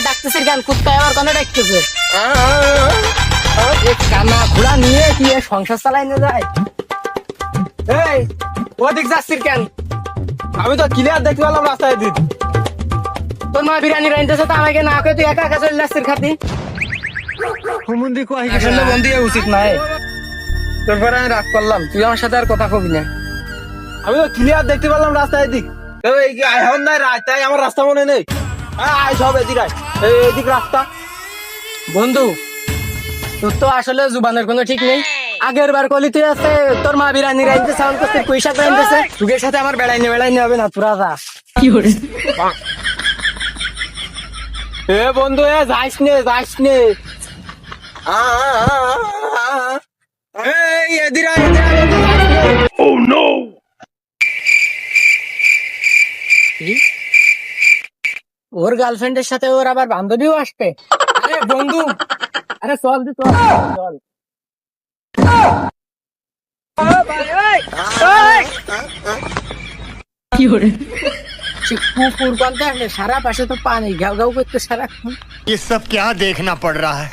কি আবার ডাকতেছিস কেন কুত্তায় আবার কেন ডাকতেছে। কানা ঘোড়া নিয়ে কি সংসার চালাই না যায়? এই ওদিক যাচ্ছিস কেন? আমি তো ক্লিয়ার দেখতে পেলাম রাস্তায় দিন তোর মা বিরিয়ানি রাইনতেছে তো আমাকে না করে তুই একা একা চলে যাচ্ছিস খাতি। হুমুন্দি কয় আসলে বন্ধু উচিত পরে আমি রাগ করলাম তুই আমার সাথে আর কথা কবি না। আমি তো ক্লিয়ার দেখতে পেলাম রাস্তায় দিক এই এখন নাই রাস্তায় আমার রাস্তা মনে নেই। হ্যাঁ আয় সব এদিক আয়। এই এদিক রাস্তা। বন্ধু তোর তো আসলে জুবানের কোনো ঠিক নেই। আগের বার কলি তুই আছে তোর মা বিরিয়ানি রাইনতে সাউন্ড করতে পয়সা রাইনতেছে। তুগের সাথে আমার বেড়াইনি বেড়াইনি হবে না তোরা যা। এ বন্ধু এ যাইস নে যাইস নে। এই নে। ওর গার্লফ্রেন্ডের সাথে ওর আবার বান্ধবীও আসবে আরে বন্ধু আরে চল দি চল চল সে কুকুর বলতে আসলে সারা পাশে তো পানি ঘাউ ঘাউ করতে সারাক্ষণ ये सब क्या देखना पड़ रहा है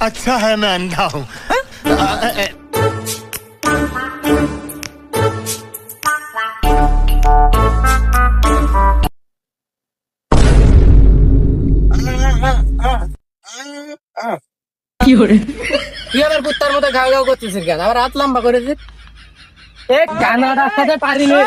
अच्छा है मैं अंधा हूँ তুই আবার কুত্তার মতো ঘাউ ঘাউ করতেছিস কেন? আবার হাত লম্বা করেছিস এ কানা রাস্তাতে পারিনি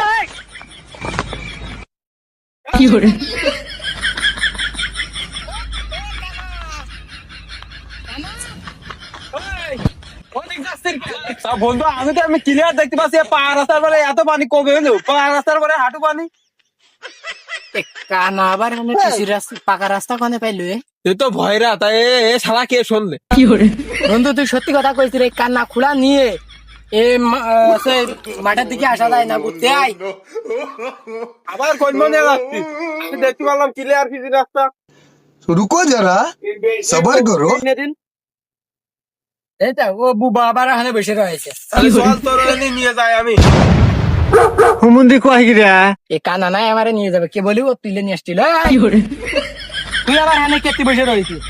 তা বন্ধু আমি তো আমি ক্লিয়ার দেখতে পাচ্ছি পাহাড় রাস্তার পরে এত পানি কমে হলো? পাহাড় রাস্তার পরে হাঁটু পানি। এ কানা আবার পিসির রাস্তা? পাকা রাস্তা কোনে পাইলো তো ভয়রা তাই এ সারা কে শুনলে? বন্ধু তুই সত্যি কথা কইছিস রে কান্না খুলা নিয়ে। এ সে মাঠের দিকে আসা যায় না বুঝতে আই আবার কোন মনে ক্লিয়ার রাস্তা। রুকো যারা সবার করো। এইটা ও বুবা আবার এখানে বসে রয়েছে। চল নিয়ে যাই আমি। হুমুন্দি কয় গিরা এ কানা নাই আমারে নিয়ে যাবে কে বলিব তুইলে নিয়ে আসছিল তুই আবার এখানে কেটে বসে রয়েছিস।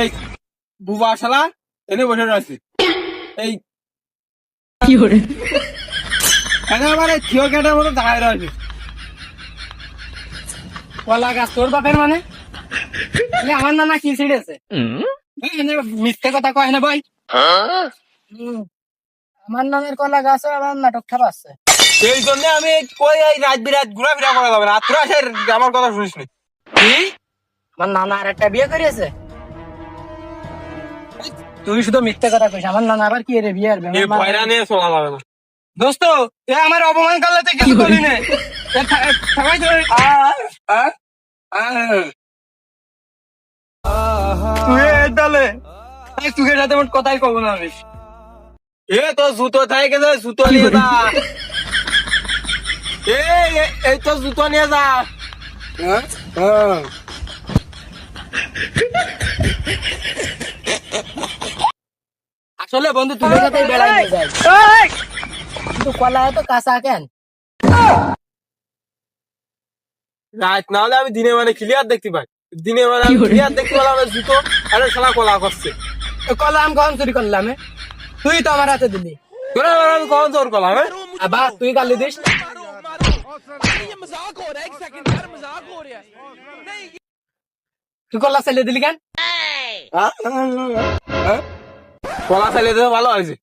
এই বুবা শালা এনে বসে রয়েছি। এই এখানে আমার এই থিও গেটের মতো দাঁড়ায় রয়েছে। কলা গাছ তোর বাপের মানে? এ আমার নানা কি ছিড়েছে এনে মিথ্যে কথা কয় না ভাই। হুম। আমার নামের কলা গাছ আমার নাটক খাবাচ্ছে এই জন্য আমি কই এই রাত বিরাত ঘোরাফেরা করা যাবে না। আর তোরা সে আমার কথা শুনিস নি। কি? আমার নানা আর একটা বিয়ে করিয়েছে। তুই শুধু মিথ্যে কথা কইস আমার নানা আবার কি রে বিয়ে আর এই ভয়রা নিয়ে চলা যাবে না। দোস্ত এ আমার অপমান করলে তুই কিছু বলি না। থামাই তুই তুই সাথে মোট কথাই কব না আমি। এ তো জুতো থাকে গেছে জুতো নিয়ে যা। এই তো জুতো নিয়ে যা। হ্যাঁ? হ্যাঁ। আসলে বন্ধু সাথে বেড়াই কিন্তু কলা তো কাঁচা কেন? রাত না হলে আমি দিনে মানে ক্লিয়ার দেখতে পাই। দিনে মানে আমি ক্লিয়ার দেখতে পেলাম জুতো আরে শালা কলা করছে। কলা আমি কখন চুরি করলাম এ? তুই তো আমার হাতে দিলি। তোরা আমি কখন জোর করলাম হ্যাঁ? তুই গালি দিস। তুই কলা চালিয়ে দিলি কেন? হ্যাঁ? কলা দেবে ভালো হয়েছে।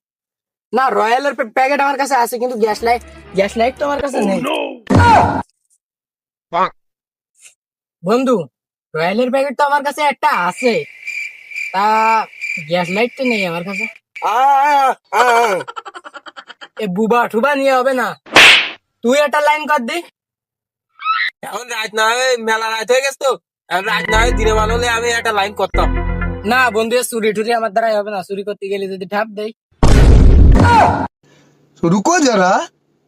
না রয়্যালের প্যাকেট আমার কাছে আছে কিন্তু গ্যাস লাইট গ্যাস লাইট তো আমার কাছে নেই। বন্ধু রয়্যালের প্যাকেট তো আমার কাছে একটা আছে। তা গ্যাস লাইট তো নেই আমার কাছে। এ বুবা টুবা নিয়ে হবে না। তুই একটা লাইন কর দি। এখন রাত না হয়ে মেলা রাত হয়ে গেছে তো। রাত না হয়ে দিনে ভালো হলে আমি একটা লাইন করতাম। না বন্ধু চুরি টুরি আমার দ্বারাই হবে না। চুরি করতে গেলে যদি ঢাপ দেয় রুকো যারা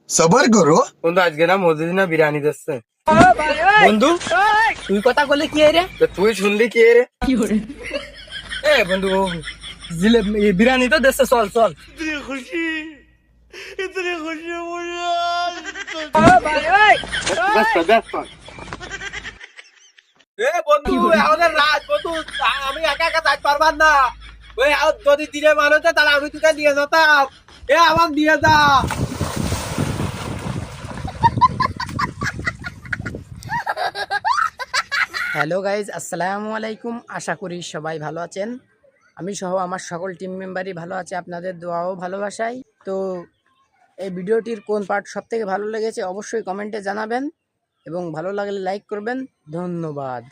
সবার করো। বন্ধু আজকে না মসজিদ না বিরিয়ানি দিচ্ছে। বন্ধু তুই কথা বলে কি রে? তুই শুনলি কি রে? কি করে বন্ধু বিরিয়ানি তো দেশে চল চল। খুশি ইতনি খুশি বন্ধু আমাদের বন্ধু আমি একা একা না। তাহলে আমি তোকে এ যা। হ্যালো গাইজ আসসালামু আলাইকুম। আশা করি সবাই ভালো আছেন। আমি সহ আমার সকল টিম মেম্বারই ভালো আছে, আপনাদের দোয়াও ভালোবাসাই। তো এই ভিডিওটির কোন পার্ট সব থেকে ভালো লেগেছে অবশ্যই কমেন্টে জানাবেন এবং ভালো লাগলে লাইক করবেন। ধন্যবাদ।